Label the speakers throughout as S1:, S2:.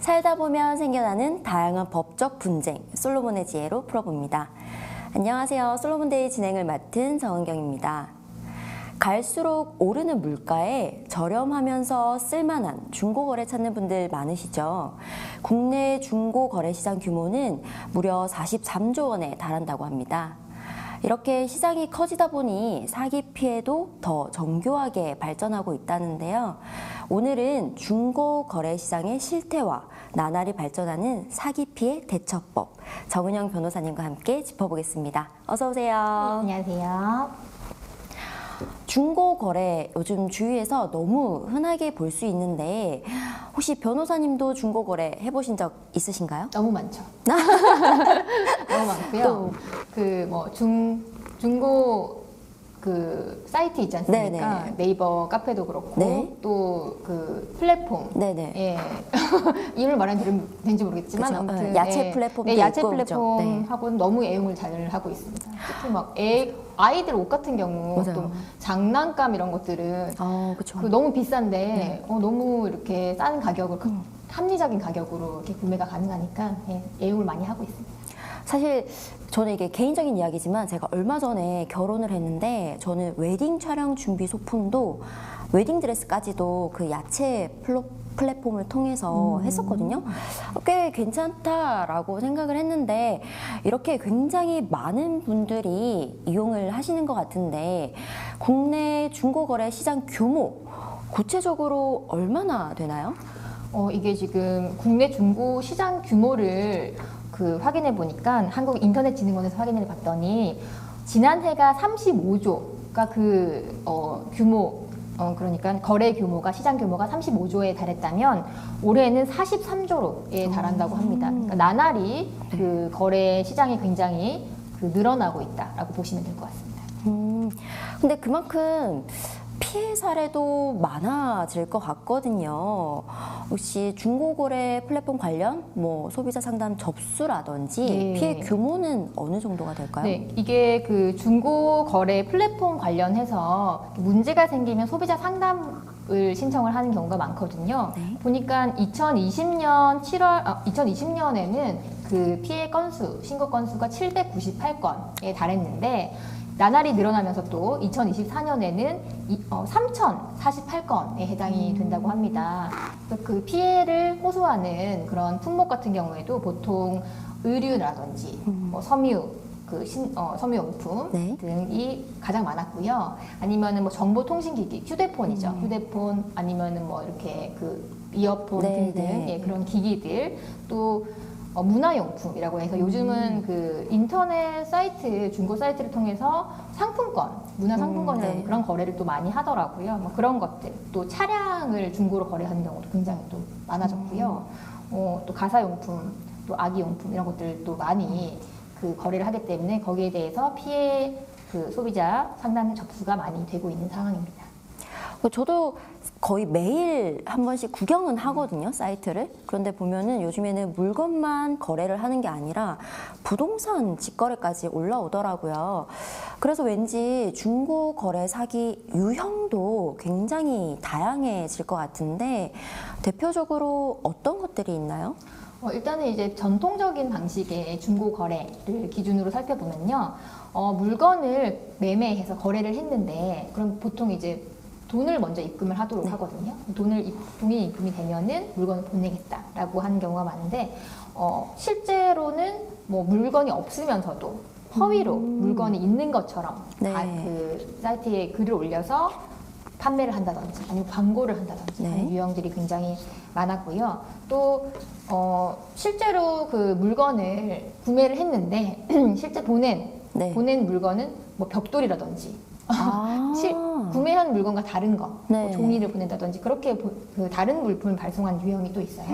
S1: 살다 보면 생겨나는 다양한 법적 분쟁 솔로몬의 지혜로 풀어봅니다. 안녕하세요. 솔로몬데이 진행을 맡은 정은경입니다. 갈수록 오르는 물가에 저렴하면서 쓸만한 중고거래 찾는 분들 많으시죠? 국내 중고거래 시장 규모는 무려 43조 원에 달한다고 합니다. 이렇게 시장이 커지다 보니 사기 피해도 더 정교하게 발전하고 있다는데요. 오늘은 중고 거래 시장의 실태와 나날이 발전하는 사기 피해 대처법 정은영 변호사님과 함께 짚어보겠습니다. 어서 오세요.
S2: 안녕하세요.
S1: 중고 거래 요즘 주위에서 너무 흔하게 볼 수 있는데 혹시 변호사님도 중고 거래 해보신 적 있으신가요?
S2: 너무 많죠. 너무 많고요. 그 뭐 중 중고 그 사이트 있지 않습니까?
S1: 네네.
S2: 네이버 카페도 그렇고
S1: 네.
S2: 또그 플랫폼
S1: 네네.
S2: 예. 이름을 말하면 되는- 되는지 모르겠지만
S1: 그쵸.
S2: 아무튼
S1: 어, 야채
S2: 네.
S1: 플랫폼도
S2: 네, 야채. 플랫폼하고는 너무 애용을 잘 하고 있습니다. 특히 막 애, 아이들 옷 같은 경우
S1: 맞아요.
S2: 또 장난감 이런 것들은
S1: 아. 그
S2: 너무 비싼데
S1: 네.
S2: 어, 너무 이렇게 싼 가격을 그
S1: 음.
S2: 합리적인 가격으로 이렇게 구매가 가능하니까 예, 애용을 많이 하고 있습니다.
S1: 사실 저는 이게 개인적인 이야기지만 제가 얼마 전에 결혼을 했는데 저는 웨딩 촬영 준비 소품도 웨딩 드레스까지도 그 야채 플로, 플랫폼을 통해서
S2: 음.
S1: 했었거든요. 꽤 괜찮다라고 생각을 했는데 이렇게 굉장히 많은 분들이 이용을 하시는 것 같은데 국내 중고거래 시장 규모 구체적으로 얼마나 되나요?
S2: 어, 이게 지금 국내 중고 시장 규모를 그 확인해 보니까 한국 인터넷 진흥원에서 확인해 봤더니 지난해가 35조가 그 어, 규모 어, 그러니까 거래 규모가 시장 규모가 35조에 달했다면 올해는 43조로에 달한다고 합니다. 그러니까 나날이 그 거래 시장이 굉장히 그 늘어나고 있다라고 보시면 될 것 같습니다.
S1: 음, 근데 그만큼 피해 사례도 많아질 것 같거든요. 혹시 중고거래 플랫폼 관련 뭐 소비자 상담 접수라든지
S2: 네.
S1: 피해 규모는 어느 정도가 될까요?
S2: 네, 이게 그 중고 거래 플랫폼 관련해서 문제가 생기면 소비자 상담 을 신청을 하는 경우가 많거든요.
S1: 네.
S2: 보니까 2020년 7월, 아, 2020년에는 그 피해 건수, 신고 건수가 798건에 달했는데 나날이 늘어나면서 또 2024년에는 어, 3,048건에 해당이 된다고 합니다. 그 피해를 호소하는 그런 품목 같은 경우에도 보통 의류라든지 뭐 섬유 그 신, 어, 섬유용품
S1: 네.
S2: 등이 가장 많았고요. 아니면은 뭐 정보통신기기, 휴대폰이죠. 휴대폰 아니면은 뭐 이렇게 그 이어폰
S1: 네,
S2: 등등
S1: 네.
S2: 예, 그런 기기들 또 어, 문화용품이라고 해서 요즘은 그 인터넷 사이트 중고 사이트를 통해서 상품권, 문화 상품권이라는
S1: 네.
S2: 그런 거래를 또 많이 하더라고요. 뭐 그런 것들 또 차량을 중고로 거래하는 경우도 굉장히 또 많아졌고요. 어, 또 가사용품, 또 아기용품 이런 것들도 많이 그 거래를 하기 때문에 거기에 대해서 피해 그 소비자 상담 접수가 많이 되고 있는 상황입니다.
S1: 그 저도 거의 매일 한 번씩 구경은 하거든요, 사이트를. 그런데 보면은 요즘에는 물건만 거래를 하는 게 아니라 부동산 직거래까지 올라오더라고요. 그래서 왠지 중고 거래 사기 유형도 굉장히 다양해질 것 같은데 대표적으로 어떤 것들이 있나요?
S2: 어, 일단은 이제 전통적인 방식의 중고 거래를 기준으로 살펴보면요. 어, 물건을 매매해서 거래를 했는데 그럼 보통 이제 돈을 먼저 입금을 하도록
S1: 네.
S2: 하거든요. 돈을 입, 돈이 입금이 되면은 물건을 보내겠다라고 하는 경우가 많은데 어, 실제로는 뭐 물건이 없으면서도 허위로 물건이 있는 것처럼
S1: 음. 네.
S2: 다그 사이트에 글을 올려서 판매를 한다든지 아니면 광고를 한다든지
S1: 네.
S2: 하는 유형들이 굉장히 많았고요. 또 어, 실제로 그 물건을 구매를 했는데 실제 보낸
S1: 네.
S2: 보낸 물건은 뭐 벽돌이라든지
S1: 아.
S2: 실, 구매한 물건과 다른 거,
S1: 네.
S2: 뭐 종이를 보낸다든지 그렇게 보- 그 다른 물품을 발송한 유형이 또 있어요.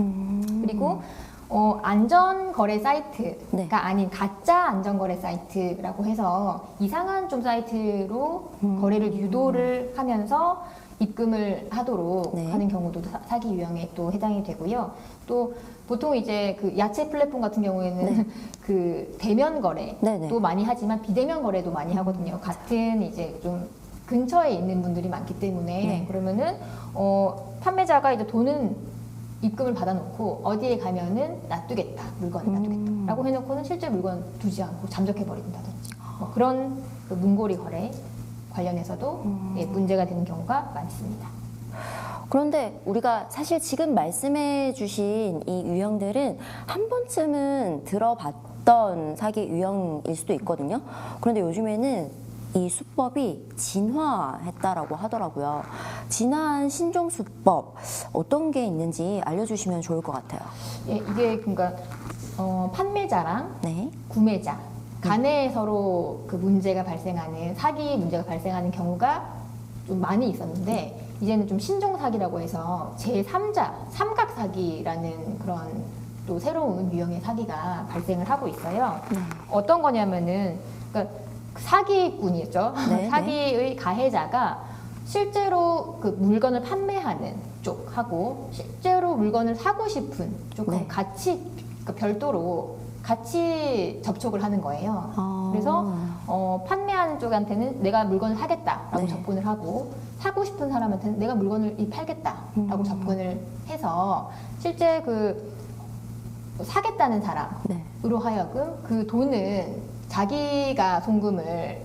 S1: 음.
S2: 그리고 어, 안전거래 사이트가
S1: 네.
S2: 아닌 가짜 안전거래 사이트라고 해서 이상한 좀 사이트로
S1: 음.
S2: 거래를 유도를 하면서 입금을 하도록
S1: 네.
S2: 하는 경우도 사- 사기 유형에 또 해당이 되고요. 또 보통 이제 그 야채 플랫폼 같은 경우에는 그 대면 거래도
S1: 네. 네네.
S2: 많이 하지만 비대면 거래도 많이 하거든요. 같은 이제 좀 근처에 있는 분들이 많기 때문에
S1: 네.
S2: 그러면은 어 판매자가 이제 돈은 입금을 받아놓고 어디에 가면은 놔두겠다 물건을 놔두겠다라고 해놓고는 실제 물건 두지 않고 잠적해 버린다든지 뭐 그런 그 문고리 거래 관련해서도 예, 문제가 되는 경우가 많습니다.
S1: 그런데 우리가 사실 지금 말씀해 주신 이 유형들은 한 번쯤은 들어봤던 사기 유형일 수도 있거든요. 그런데 요즘에는 이 수법이 진화했다라고 하더라고요. 진화한 신종 수법 어떤 게 있는지 알려주시면 좋을 것 같아요.
S2: 예, 이게 그러니까 어, 판매자랑
S1: 네.
S2: 구매자 간에 서로 그 문제가 발생하는 사기 문제가 발생하는 경우가 좀 많이 있었는데 이제는 좀 신종 사기라고 해서 제 3자 삼각 사기라는 그런 또 새로운 유형의 사기가 발생을 하고 있어요.
S1: 네.
S2: 어떤 거냐면은 그러니까 사기꾼이죠.
S1: 네,
S2: 사기의 가해자가 실제로 그 물건을 판매하는 쪽하고 실제로 물건을 사고 싶은 쪽하고
S1: 네.
S2: 같이 그러니까 별도로 같이 접촉을 하는 거예요.
S1: 아.
S2: 그래서 어, 판매하는 쪽한테는 내가 물건을 사겠다라고
S1: 네.
S2: 접근을 하고 사고 싶은 사람한테는 내가 물건을 이 팔겠다라고
S1: 음.
S2: 접근을 해서 실제 그 사겠다는 사람
S1: 네.
S2: 으로 하여금 그 돈은 자기가 송금을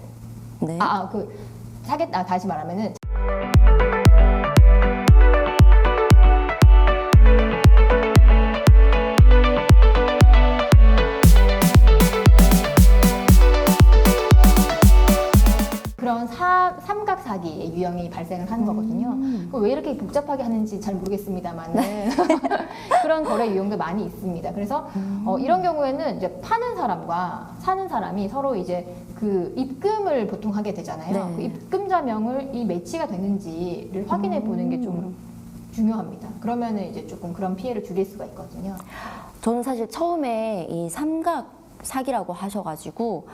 S1: 네.
S2: 아, 아, 그 사겠다 아, 다시 말하면은 발생을 하는 거거든요.
S1: 음.
S2: 그왜 이렇게 복잡하게 하는지 잘 모르겠습니다만은 그런 거래 유형도 많이 있습니다. 그래서
S1: 음.
S2: 어, 이런 경우에는 이제 파는 사람과 사는 사람이 서로 이제 그 입금을 보통 하게 되잖아요.
S1: 네.
S2: 그 입금자명을 이 매치가 되는지를 확인해 보는 게좀
S1: 음.
S2: 중요합니다. 그러면은 이제 조금 그런 피해를 줄일 수가 있거든요.
S1: 저는 사실 처음에 이 삼각 사기라고 하셔가지고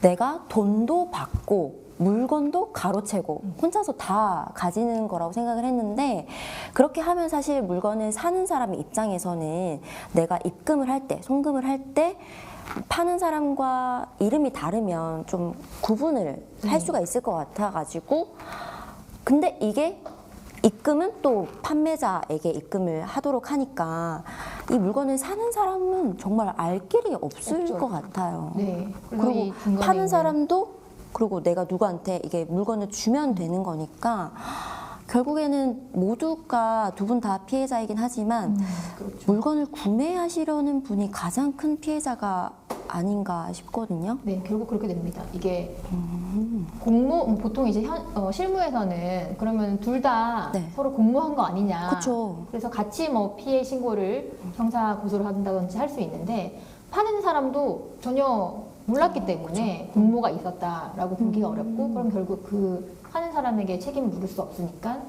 S1: 내가 돈도 받고 물건도 가로채고 혼자서 다 가지는 거라고 생각을 했는데 그렇게 하면 사실 물건을 사는 사람 입장에서는 내가 입금을 할 때, 송금을 할 때 파는 사람과 이름이 다르면 좀 구분을 할 수가 있을 것 같아가지고 근데 이게 입금은 또 판매자에게 입금을 하도록 하니까 이 물건을 사는 사람은 정말 알 길이 없을
S2: 없죠.
S1: 것 같아요.
S2: 네.
S1: 그리고
S2: 파는
S1: 사람도 그리고 내가 누구한테 이게 물건을 주면 되는 거니까 결국에는 모두가 두 분 다 피해자이긴 하지만
S2: 그렇죠.
S1: 물건을 구매하시려는 분이 가장 큰 피해자가 아닌가 싶거든요.
S2: 네, 결국 그렇게 됩니다. 이게
S1: 음.
S2: 공모 뭐 보통 이제 현, 어, 실무에서는 그러면 둘다
S1: 네.
S2: 서로 공모한 거 아니냐.
S1: 그쵸.
S2: 그래서 같이 뭐 피해 신고를 형사 고소를 한다든지 할 수 있는데 파는 사람도 전혀 몰랐기 때문에 공모가 있었다라고 보기가
S1: 음.
S2: 어렵고 그럼 결국 그 파는 사람에게 책임을 물을 수 없으니까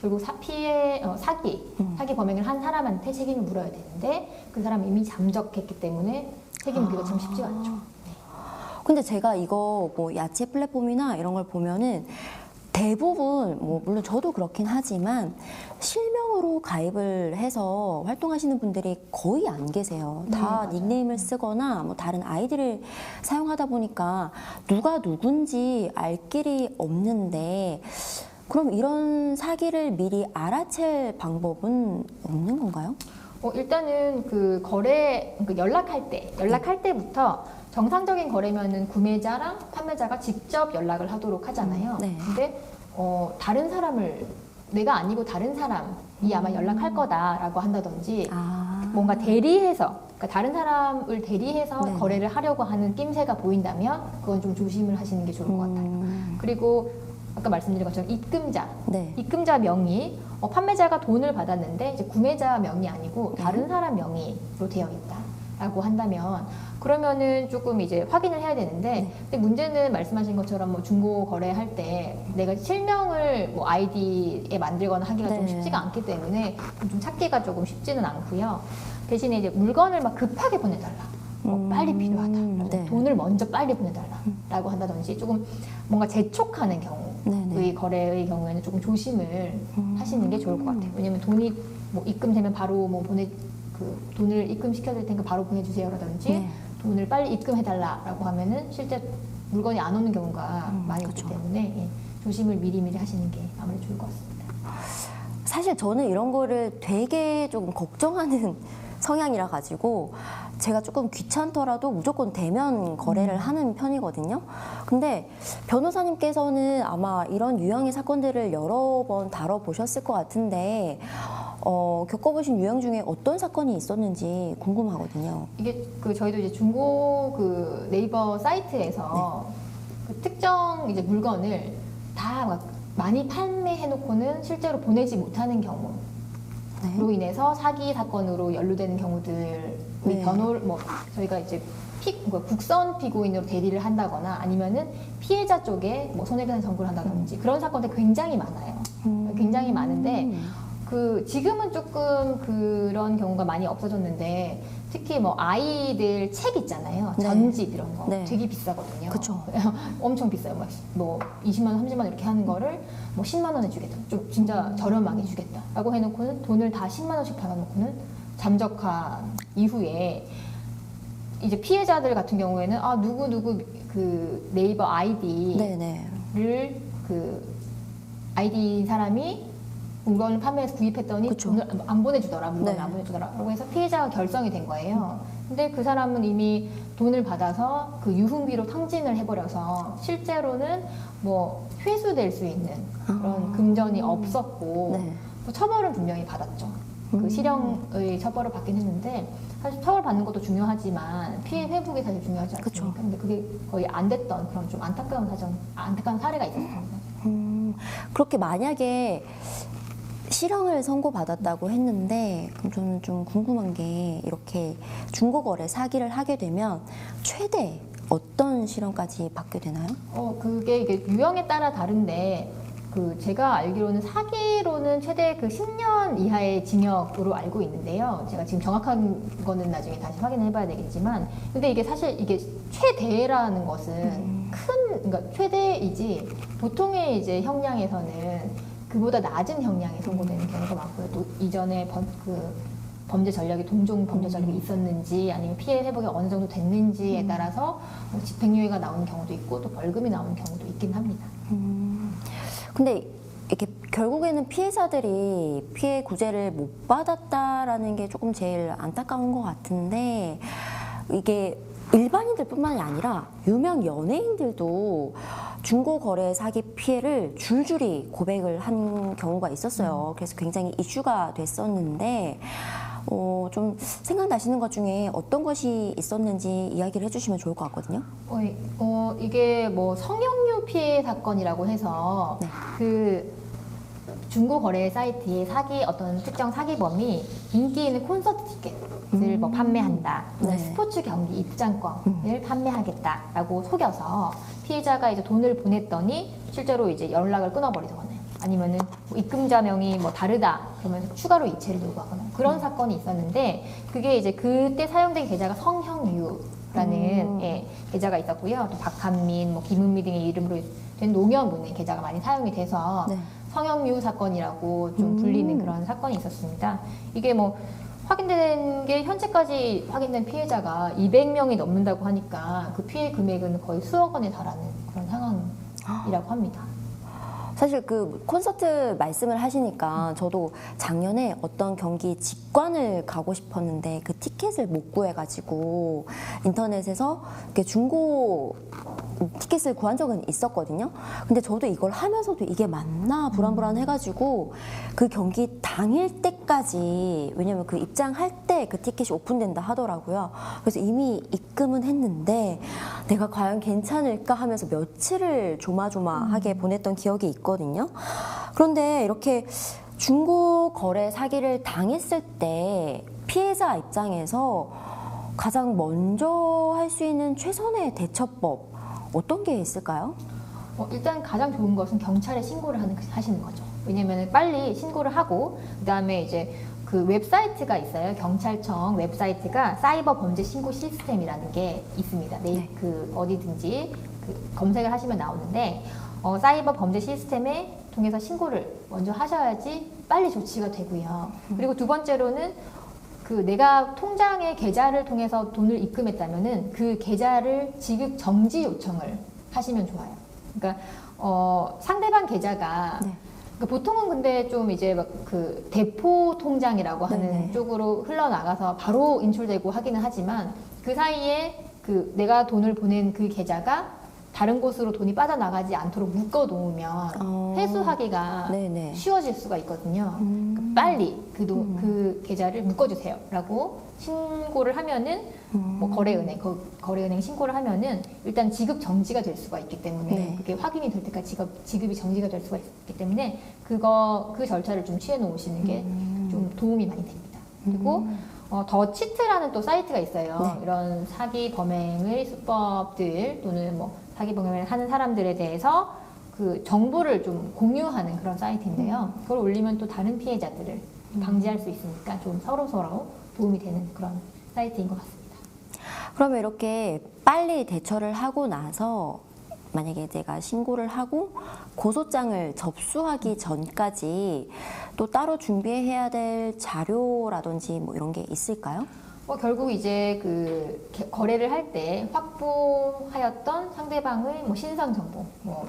S2: 결국 사, 피해 어, 사기
S1: 음.
S2: 사기 범행을 한 사람한테 책임을 물어야 되는데 그 사람이 이미 잠적했기 때문에 책임 물기가 참 쉽지가 않죠. 네.
S1: 근데 제가 이거 뭐 야채 플랫폼이나 이런 걸 보면은 대부분 뭐 물론 저도 그렇긴 하지만 실명 으로 가입을 해서 활동하시는 분들이 거의 안 계세요.
S2: 네,
S1: 다
S2: 맞아요.
S1: 닉네임을 쓰거나 뭐 다른 아이디를 사용하다 보니까 누가 누군지 알 길이 없는데 그럼 이런 사기를 미리 알아챌 방법은 없는 건가요?
S2: 어, 일단은 그 거래 그 연락할 때 연락할 때부터 정상적인 거래면은 구매자랑 판매자가 직접 연락을 하도록 하잖아요.
S1: 네.
S2: 근데 어, 다른 사람을 내가 아니고 다른 사람이 아마 연락할 거다라고 한다든지
S1: 아,
S2: 뭔가 대리해서 그러니까 다른 사람을 대리해서
S1: 네네.
S2: 거래를 하려고 하는 낌새가 보인다면 그건 좀 조심을 하시는 게 좋을 것 같아요.
S1: 음,
S2: 그리고 아까 말씀드린 것처럼 입금자
S1: 네.
S2: 입금자 명의 어, 판매자가 돈을 받았는데 이제 구매자 명이 아니고 다른 사람 명의로 되어 있다 라고 한다면 그러면은 조금 이제 확인을 해야 되는데
S1: 네.
S2: 근데 문제는 말씀하신 것처럼 뭐 중고 거래할 때 내가 실명을 뭐 아이디에 만들거나 하기가 좀
S1: 네.
S2: 쉽지가 않기 때문에 좀 찾기가 조금 쉽지는 않고요. 대신에 이제 물건을 막 급하게 보내달라. 뭐
S1: 음,
S2: 빨리 필요하다.
S1: 네.
S2: 돈을 먼저 빨리 보내달라라고 한다든지 조금 뭔가 재촉하는 경우
S1: 네네.
S2: 의 거래의 경우에는 조금 조심을 하시는 게 좋을 것 같아요. 왜냐면 돈이 뭐 입금되면 바로 뭐 보내 그 돈을 입금시켜 드릴 테니까 바로 보내주세요라든지
S1: 네.
S2: 돈을 빨리 입금해달라라고 하면은 실제 물건이 안 오는 경우가
S1: 음,
S2: 많이
S1: 그쵸.
S2: 있기 때문에 예, 조심을 미리미리 하시는 게 아무래도 좋을 것 같습니다.
S1: 사실 저는 이런 거를 되게 좀 걱정하는 성향이라 가지고 제가 조금 귀찮더라도 무조건 대면 거래를 하는 편이거든요. 근데 변호사님께서는 아마 이런 유형의 사건들을 여러 번 다뤄보셨을 것 같은데 어, 겪어보신 유형 중에 어떤 사건이 있었는지 궁금하거든요.
S2: 이게 그 저희도 이제 중고 그 네이버 사이트에서 그 특정 이제 물건을 다 막 많이 판매해놓고는 실제로 보내지 못하는 경우.
S1: 네.
S2: 로 인해서 사기 사건으로 연루되는 경우들이
S1: 네.
S2: 변호 뭐 저희가 이제 피, 뭐 국선 피고인으로 대리를 한다거나 아니면은 피해자 쪽에 뭐 손해배상 청구를 한다든지 그런 사건들 굉장히 많아요.
S1: 음.
S2: 굉장히 많은데 그 지금은 조금 그런 경우가 많이 없어졌는데 특히 뭐 아이들 책 있잖아요
S1: 네.
S2: 전집 이런 거
S1: 네.
S2: 되게 비싸거든요.
S1: 그쵸.
S2: 엄청 비싸요. 막 뭐 20만 원, 30만 원 이렇게 하는 거를 뭐 10만 원에 주겠다. 좀 진짜 저렴하게 주겠다라고 해 놓고는 돈을 다 10만 원씩 받아 놓고는 잠적한 이후에 이제 피해자들 같은 경우에는 아 누구 누구 그 네이버 아이디를
S1: 네네.
S2: 그 아이디 사람이 물건을 판매해서 구입했더니
S1: 그쵸.
S2: 돈을 안 보내주더라 물건을
S1: 네.
S2: 안 보내주더라라고 해서 피해자가 결성이 된 거예요. 근데 그 사람은 이미 돈을 받아서 그 유흥비로 탕진을 해버려서 실제로는 뭐 회수될 수 있는 그런
S1: 아.
S2: 금전이 없었고
S1: 네.
S2: 뭐 처벌은 분명히 받았죠.
S1: 음.
S2: 그 실형의 처벌을 받긴 했는데 사실 처벌 받는 것도 중요하지만 피해 회복이 사실 중요하지
S1: 그쵸.
S2: 않습니까? 근데 그게 거의 안 됐던 그런 좀 안타까운 사정, 안타까운 사례가 있었습니다.
S1: 음, 그렇게 만약에 실형을 선고받았다고 했는데 그럼 저는 좀 궁금한 게 이렇게 중고거래 사기를 하게 되면 최대 어떤 실형까지 받게 되나요?
S2: 어, 그게 이게 유형에 따라 다른데 그 제가 알기로는 사기로는 최대 그 10년 이하의 징역으로 알고 있는데요. 제가 지금 정확한 거는 나중에 다시 확인을 해봐야 되겠지만, 근데 이게 사실 이게 최대라는 것은 큰 그러니까 최대이지 보통의 이제 형량에서는 그보다 낮은 형량이 선고되는 경우가 많고요. 또 이전에 범, 그 범죄 전략이 동종 범죄 전략이 있었는지 아니면 피해 회복이 어느 정도 됐는지에 따라서 뭐 집행유예가 나오는 경우도 있고 또 벌금이 나오는 경우도 있긴 합니다.
S1: 음, 근데 이렇게 결국에는 피해자들이 피해 구제를 못 받았다라는 게 조금 제일 안타까운 것 같은데 이게 일반인들뿐만이 아니라 유명 연예인들도 중고 거래 사기 피해를 줄줄이 고백을 한 경우가 있었어요. 그래서 굉장히 이슈가 됐었는데 어, 좀 생각나시는 것 중에 어떤 것이 있었는지 이야기를 해주시면 좋을 것 같거든요.
S2: 어, 이- 어, 이게 뭐 성형류 피해 사건이라고 해서
S1: 네.
S2: 그 중고 거래 사이트의 사기 어떤 특정 사기범이 인기 있는 콘서트 티켓을 뭐 판매한다,
S1: 네.
S2: 네. 스포츠 경기 입장권을 판매하겠다라고 속여서 피해자가 이제 돈을 보냈더니 실제로 이제 연락을 끊어버리거나 아니면은 뭐 입금자 명이 뭐 다르다 그러면서 추가로 이체를 요구하거나 그런 사건이 있었는데 그게 이제 그때 사용된 계좌가 성형유라는
S1: 음.
S2: 예, 계좌가 있었고요. 또 박한민, 뭐 김은미 등의 이름으로 된 농협은행 계좌가 많이 사용이 돼서
S1: 네.
S2: 성형유 사건이라고 좀
S1: 음.
S2: 불리는 그런 사건이 있었습니다. 이게 뭐 확인된 게 현재까지 확인된 피해자가 200명이 넘는다고 하니까 그 피해 금액은 거의 수억 원에 달하는 그런 상황이라고 합니다.
S1: 사실 그 콘서트 말씀을 하시니까 저도 작년에 어떤 경기 직관을 가고 싶었는데 그 티켓을 못 구해가지고 인터넷에서 중고 티켓을 구한 적은 있었거든요. 근데 저도 이걸 하면서도 이게 맞나 불안불안해가지고 그 경기 당일 때까지 왜냐면 그 입장할 때 그 티켓이 오픈된다 하더라고요. 그래서 이미 입금은 했는데 내가 과연 괜찮을까 하면서 며칠을 조마조마하게 보냈던 기억이 있거든요. 그런데 이렇게 중고 거래 사기를 당했을 때 피해자 입장에서 가장 먼저 할 수 있는 최선의 대처법 어떤 게 있을까요?
S2: 어, 일단 가장 좋은 것은 경찰에 신고를 하는, 하시는 거죠. 왜냐면 빨리 신고를 하고 그다음에 이제 그 웹사이트가 있어요. 경찰청 웹사이트가 사이버 범죄 신고 시스템이라는 게 있습니다. 네,
S1: 네.
S2: 그 어디든지 그 검색을 하시면 나오는데 어, 사이버 범죄 시스템에 통해서 신고를 먼저 하셔야지 빨리 조치가 되고요. 그리고 두 번째로는 그 내가 통장의 계좌를 통해서 돈을 입금했다면은 그 계좌를 지급 정지 요청을 하시면 좋아요. 그러니까 어, 상대방 계좌가
S1: 네.
S2: 그러니까 보통은 근데 좀 이제 막 그 대포 통장이라고 하는
S1: 네네.
S2: 쪽으로 흘러나가서 바로 인출되고 하기는 하지만 그 사이에 그 내가 돈을 보낸 그 계좌가 다른 곳으로 돈이 빠져나가지 않도록 묶어 놓으면
S1: 어.
S2: 회수하기가
S1: 네네.
S2: 쉬워질 수가 있거든요.
S1: 음.
S2: 그러니까 빨리 그, 도, 그 계좌를 묶어주세요 라고 신고를 하면은
S1: 음.
S2: 뭐 거래은행 거, 거래은행 신고를 하면은 일단 지급 정지가 될 수가 있기 때문에
S1: 네.
S2: 그게 확인이 될 때까지 지급 지급이 정지가 될 수가 있기 때문에 그거 그 절차를 좀 취해 놓으시는 게좀
S1: 음.
S2: 도움이 많이 됩니다. 그리고 어, 더 치트라는 또 사이트가 있어요.
S1: 네.
S2: 이런 사기 범행의 수법들 또는 뭐 사기 범행을 하는 사람들에 대해서 그 정보를 좀 공유하는 그런 사이트인데요.
S1: 음.
S2: 그걸 올리면 또 다른 피해자들을 방지할 수 있으니까 좀 서로 서로 도움이 되는 그런 사이트인 것 같습니다.
S1: 그러면 이렇게 빨리 대처를 하고 나서 만약에 내가 신고를 하고 고소장을 접수하기 전까지 또 따로 준비해야 될 자료라든지 뭐 이런 게 있을까요?
S2: 뭐 결국 이제 그 개- 거래를 할 때 확보하였던 상대방의 뭐 신상 정보, 뭐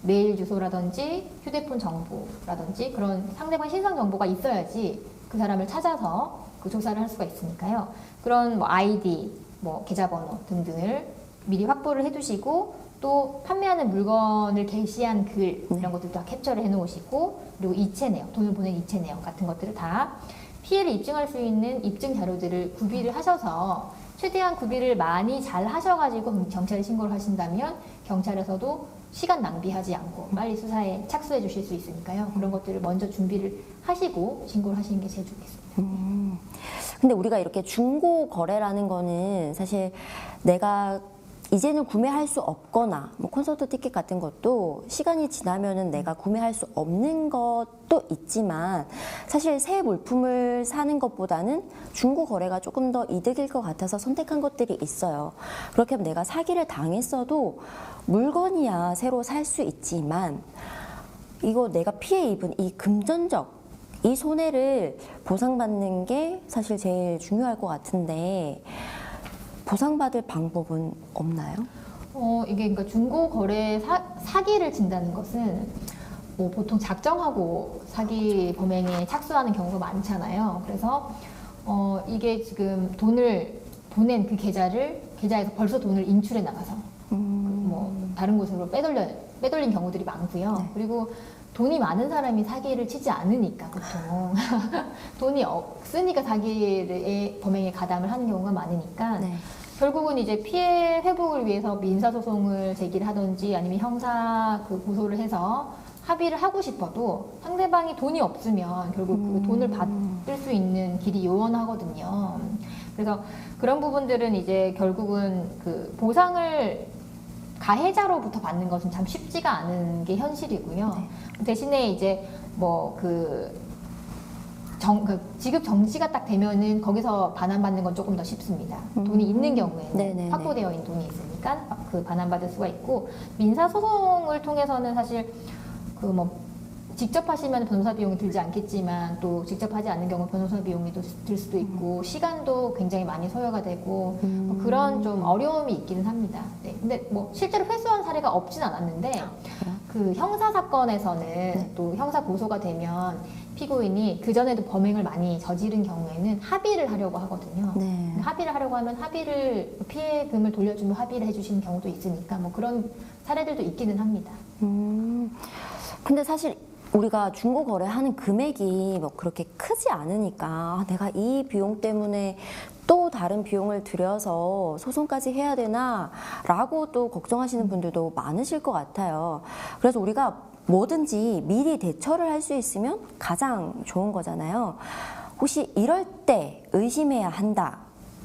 S2: 메일 주소라든지 휴대폰 정보라든지 그런 상대방 신상 정보가 있어야지 그 사람을 찾아서 그 조사를 할 수가 있으니까요. 그런 뭐 아이디, 뭐 계좌번호 등등을 미리 확보를 해두시고 또 판매하는 물건을 게시한 글 이런 것들 다 캡처를 해놓으시고 그리고 이체 내용, 돈을 보낸 이체 내용 같은 것들을 다 피해를 입증할 수 있는 입증 자료들을 구비를 하셔서 최대한 구비를 많이 잘 하셔가지고 경찰에 신고를 하신다면 경찰에서도 시간 낭비하지 않고 빨리 수사에 착수해 주실 수 있으니까요. 그런 것들을 먼저 준비를 하시고 신고를 하시는 게 제일 좋겠습니다.
S1: 음. 근데 우리가 이렇게 중고 거래라는 거는 사실 내가 이제는 구매할 수 없거나 뭐 콘서트 티켓 같은 것도 시간이 지나면은 내가 구매할 수 없는 것도 있지만 사실 새 물품을 사는 것보다는 중고 거래가 조금 더 이득일 것 같아서 선택한 것들이 있어요. 그렇게 하면 내가 사기를 당했어도 물건이야 새로 살 수 있지만 이거 내가 피해 입은 이 금전적 이 손해를 보상받는 게 사실 제일 중요할 것 같은데 보상받을 방법은 없나요?
S2: 어, 이게 그러니까 중고 거래 사, 사기를 진다는 것은 뭐 보통 작정하고 사기 범행에 착수하는 경우가 많잖아요. 그래서 어, 이게 지금 돈을 보낸 그 계좌를 계좌에서 벌써 돈을 인출해 나가서 뭐 다른 곳으로 빼돌려 빼돌린 경우들이 많고요.
S1: 네.
S2: 그리고 돈이 많은 사람이 사기를 치지 않으니까 보통 돈이 없으니까 사기의 범행에 가담을 하는 경우가 많으니까
S1: 네.
S2: 결국은 이제 피해 회복을 위해서 민사 소송을 제기를 하든지 아니면 형사 그 고소를 해서 합의를 하고 싶어도 상대방이 돈이 없으면 결국 그 돈을 받을 수 있는 길이 요원하거든요. 그래서 그런 부분들은 이제 결국은 그 보상을 가해자로부터 받는 것은 참 쉽지가 않은 게 현실이고요. 대신에 이제 뭐그 정, 그 지급 정지가 딱 되면은 거기서 반환받는 건 조금 더 쉽습니다. 돈이 있는 경우에는
S1: 음. 네네네.
S2: 확보되어 있는 돈이 있으니까 그 반환받을 수가 있고 민사 소송을 통해서는 사실 그뭐 직접 하시면 변호사 비용이 들지 않겠지만 또 직접 하지 않는 경우 변호사 비용이 또들 수도 있고 시간도 굉장히 많이 소요가 되고
S1: 음.
S2: 뭐 그런 좀 어려움이 있기는 합니다. 네. 근데 뭐 실제로 회수한 사례가 없진 않았는데 그 형사 사건에서는 또 형사 고소가 되면 피고인이 그 전에도 범행을 많이 저지른 경우에는 합의를 하려고 하거든요.
S1: 네.
S2: 합의를 하려고 하면 합의를 피해금을 돌려주면 합의를 해주시는 경우도 있으니까 뭐 그런 사례들도 있기는 합니다.
S1: 음. 근데 사실 우리가 중고 거래하는 금액이 뭐 그렇게 크지 않으니까 아, 내가 이 비용 때문에 또 다른 비용을 들여서 소송까지 해야 되나 라고 또 걱정하시는 분들도 많으실 것 같아요. 그래서 우리가 뭐든지 미리 대처를 할 수 있으면 가장 좋은 거잖아요. 혹시 이럴 때 의심해야 한다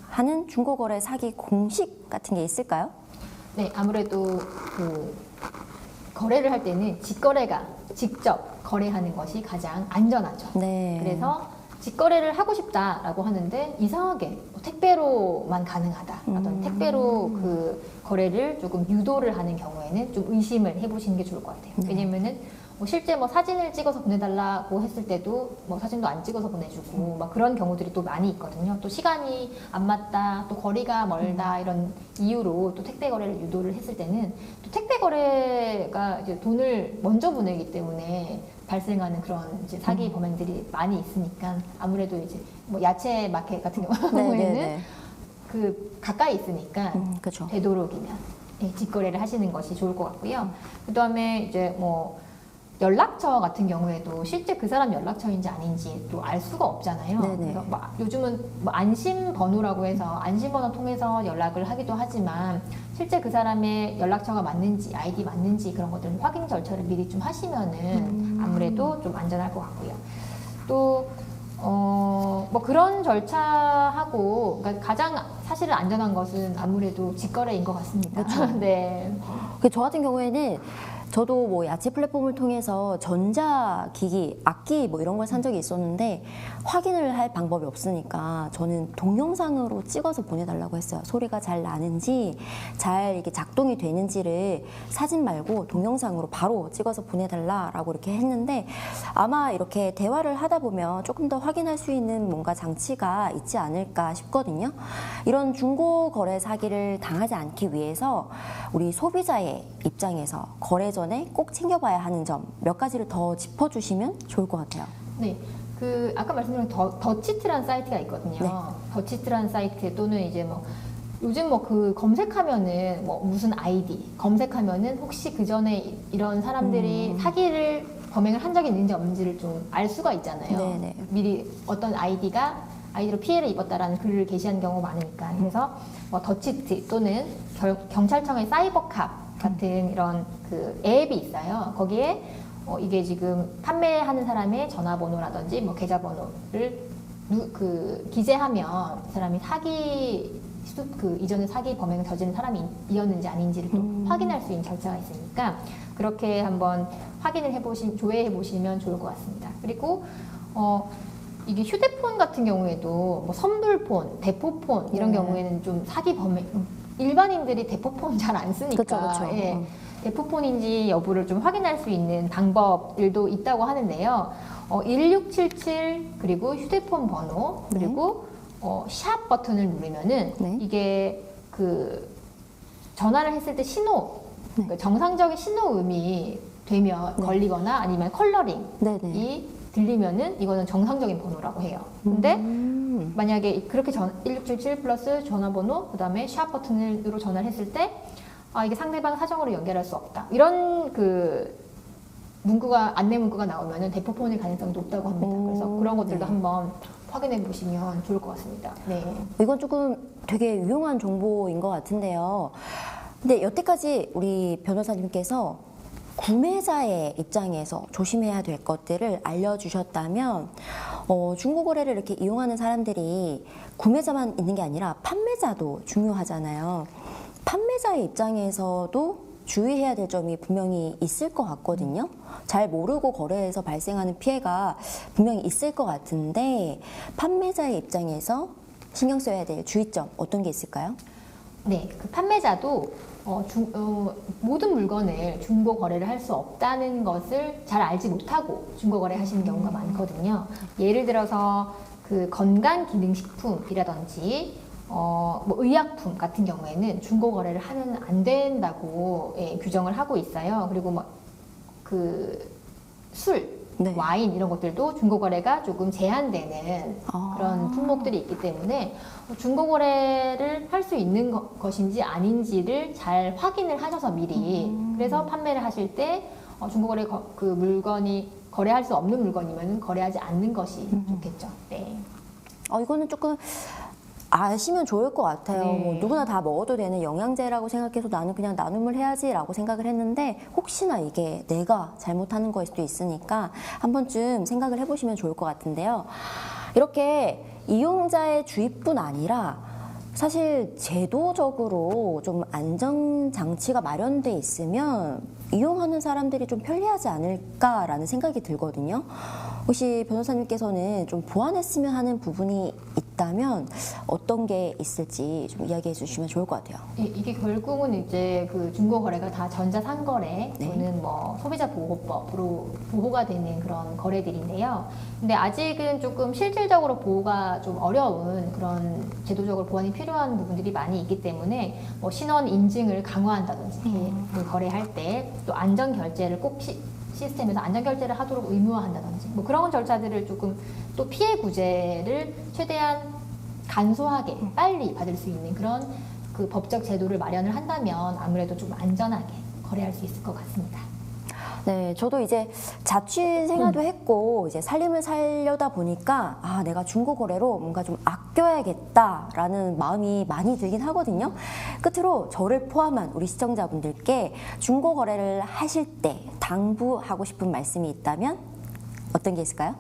S1: 하는 중고 거래 사기 공식 같은 게 있을까요?
S2: 네, 아무래도 그 거래를 할 때는 직거래가 직접 거래하는 것이 가장 안전하죠.
S1: 네.
S2: 그래서 직거래를 하고 싶다라고 하는데 이상하게 뭐 택배로만 가능하다라든지
S1: 음.
S2: 택배로 그 거래를 조금 유도를 하는 경우에는 좀 의심을 해보시는 게 좋을 것 같아요.
S1: 네.
S2: 왜냐면은 뭐 실제 뭐 사진을 찍어서 보내달라고 했을 때도 뭐 사진도 안 찍어서 보내주고 막 그런 경우들이 또 많이 있거든요. 또 시간이 안 맞다, 또 거리가 멀다 이런 이유로 또 택배 거래를 유도를 했을 때는 또 택배 거래가 이제 돈을 먼저 보내기 때문에 발생하는 그런 이제 사기 범행들이 많이 있으니까 아무래도 이제 뭐 야채 마켓 같은 경우에는
S1: 네네네.
S2: 그 가까이 있으니까
S1: 음, 그죠.
S2: 되도록이면 예, 직거래를 하시는 것이 좋을 것 같고요. 그 다음에 이제 뭐 연락처 같은 경우에도 실제 그 사람 연락처인지 아닌지 또 알 수가 없잖아요. 그래서 뭐 요즘은 뭐 안심 번호라고 해서 안심 번호 통해서 연락을 하기도 하지만 실제 그 사람의 연락처가 맞는지 아이디 맞는지 그런 것들 확인 절차를 미리 좀 하시면은
S1: 음.
S2: 아무래도 좀 안전할 것 같고요. 또 어, 뭐 그런 절차하고, 그러니까 가장 사실은 안전한 것은 아무래도 직거래인 것 같습니다. 네.
S1: 그 저 같은 경우에는 저도 뭐 야채 플랫폼을 통해서 전자기기, 악기 뭐 이런 걸 산 적이 있었는데 확인을 할 방법이 없으니까 저는 동영상으로 찍어서 보내달라고 했어요. 소리가 잘 나는지 잘 이렇게 작동이 되는지를 사진 말고 동영상으로 바로 찍어서 보내달라라고 이렇게 했는데 아마 이렇게 대화를 하다 보면 조금 더 확인할 수 있는 뭔가 장치가 있지 않을까 싶거든요. 이런 중고 거래 사기를 당하지 않기 위해서 우리 소비자의 입장에서 거래 전에 꼭 챙겨봐야 하는 점 몇 가지를 더 짚어주시면 좋을 것 같아요.
S2: 네. 그 아까 말씀드린 더, 더치트란 사이트가 있거든요.
S1: 네.
S2: 더치트란 사이트 또는 이제 뭐 요즘 뭐 그 검색하면은 뭐 무슨 아이디 검색하면은 혹시 그 전에 이런 사람들이
S1: 음.
S2: 사기를 범행을 한 적이 있는지 없는지를 좀 알 수가 있잖아요.
S1: 네네.
S2: 미리 어떤 아이디가 아이디로 피해를 입었다라는 글을 게시한 경우가 많으니까 그래서 뭐 더치트 또는 결- 경찰청의 사이버캅 같은 이런 그 앱이 있어요. 거기에 어, 이게 지금 판매하는 사람의 전화번호라든지 뭐 계좌번호를 누, 그 기재하면 그 사람이 사기 수- 그 이전에 사기 범행을 저지른 사람이었는지 아닌지를 또
S1: 음.
S2: 확인할 수 있는 절차가 있으니까 그렇게 한번 확인을 해보시 조회해 보시면 좋을 것 같습니다. 그리고 어 이게 휴대폰 같은 경우에도 뭐 선불폰, 대포폰 이런
S1: 네.
S2: 경우에는 좀 사기 범행 일반인들이 대포폰 잘 안 쓰니까
S1: 그쵸, 그쵸.
S2: 예.
S1: 음.
S2: 대포폰인지 여부를 좀 확인할 수 있는 방법들도 있다고 하는데요. 어, 1677 그리고 휴대폰 번호
S1: 네.
S2: 그리고 어, 샵 버튼을 누르면은
S1: 네.
S2: 이게 그 전화를 했을 때 신호
S1: 네.
S2: 그 정상적인 신호음이 되면
S1: 네.
S2: 걸리거나 아니면 컬러링이
S1: 네네.
S2: 들리면은 이거는 정상적인 번호라고 해요. 근데
S1: 음.
S2: 만약에 그렇게 전, 1677 플러스 전화번호 그 다음에 샵 버튼으로 전화를 했을 때 아, 이게 상대방 사정으로 연결할 수 없다. 이런 그 문구가 안내 문구가 나오면은 대포폰일 가능성이 높다고 합니다. 그래서
S1: 오,
S2: 그런 것들도
S1: 네.
S2: 한번 확인해 보시면 좋을 것 같습니다. 네.
S1: 이건 조금 되게 유용한 정보인 것 같은데요. 근데 여태까지 우리 변호사님께서 구매자의 입장에서 조심해야 될 것들을 알려주셨다면 어, 중고 거래를 이렇게 이용하는 사람들이 구매자만 있는 게 아니라 판매자도 중요하잖아요. 판매자의 입장에서도 주의해야 될 점이 분명히 있을 것 같거든요. 잘 모르고 거래해서 발생하는 피해가 분명히 있을 것 같은데 판매자의 입장에서 신경 써야 될 주의점 어떤 게 있을까요?
S2: 네, 그 판매자도 어, 중- 어, 모든 물건을 중고 거래를 할 수 없다는 것을 잘 알지 못하고 중고 거래 하시는 경우가 많거든요. 예를 들어서 그 건강 기능 식품이라든지 어, 뭐 의약품 같은 경우에는 중고 거래를 하면 안 된다고 예, 규정을 하고 있어요. 그리고 뭐 뭐그술
S1: 네.
S2: 와인 이런 것들도 중고 거래가 조금 제한되는
S1: 아.
S2: 그런 품목들이 있기 때문에 중고 거래를 할 수 있는 거- 것인지 아닌지를 잘 확인을 하셔서 미리
S1: 음.
S2: 그래서 판매를 하실 때 어, 중고 거래 거- 그 물건이 거래할 수 없는 물건이면 거래하지 않는 것이
S1: 음.
S2: 좋겠죠. 네.
S1: 어, 이거는 조금 아시면 좋을 것 같아요.
S2: 네.
S1: 뭐 누구나 다 먹어도 되는 영양제라고 생각해서 나는 그냥 나눔을 해야지라고 생각을 했는데 혹시나 이게 내가 잘못하는 거일 수도 있으니까 한 번쯤 생각을 해보시면 좋을 것 같은데요. 이렇게 이용자의 주의뿐 아니라 사실 제도적으로 좀 안전 장치가 마련돼 있으면 이용하는 사람들이 좀 편리하지 않을까라는 생각이 들거든요. 혹시 변호사님께서는 좀 보완했으면 하는 부분이 있다면 어떤 게 있을지 좀 이야기해 주시면 좋을 것 같아요.
S2: 이- 이게 결국은 이제 그 중고 거래가 다 전자 상거래
S1: 네.
S2: 또는 뭐 소비자 보호법으로 보호가 되는 그런 거래들인데요. 근데 아직은 조금 실질적으로 보호가 좀 어려운 그런 제도적으로 보완이 필요한 부분들이 많이 있기 때문에 뭐 신원 인증을 강화한다든지 그 거래할 때 또 안전 결제를 꼭 시, 시스템에서 안전 결제를 하도록 의무화한다든지 뭐 그런 절차들을 조금 또 피해 구제를 최대한 간소하게 빨리 받을 수 있는 그런 그 법적 제도를 마련을 한다면 아무래도 좀 안전하게 거래할 수 있을 것 같습니다.
S1: 네, 저도 이제 자취 생활도 했고 이제 살림을 살려다 보니까 아 내가 중고 거래로 뭔가 좀 아껴야겠다라는 마음이 많이 들긴 하거든요. 끝으로 저를 포함한 우리 시청자분들께 중고 거래를 하실 때 당부하고 싶은 말씀이 있다면 어떤 게 있을까요?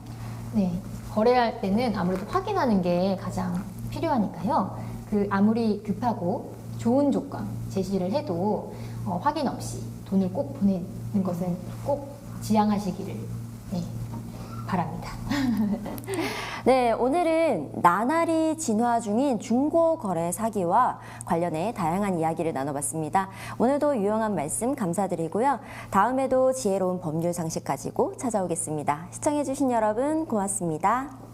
S2: 네, 거래할 때는 아무래도 확인하는 게 가장 필요하니까요. 그 아무리 급하고 좋은 조건 제시를 해도 어, 확인 없이 돈을 꼭 보내 는 것은 꼭 지양하시기를 네, 바랍니다.
S1: 네, 오늘은 나날이 진화 중인 중고 거래 사기와 관련해 다양한 이야기를 나눠봤습니다. 오늘도 유용한 말씀 감사드리고요. 다음에도 지혜로운 법률 상식 가지고 찾아오겠습니다. 시청해주신 여러분 고맙습니다.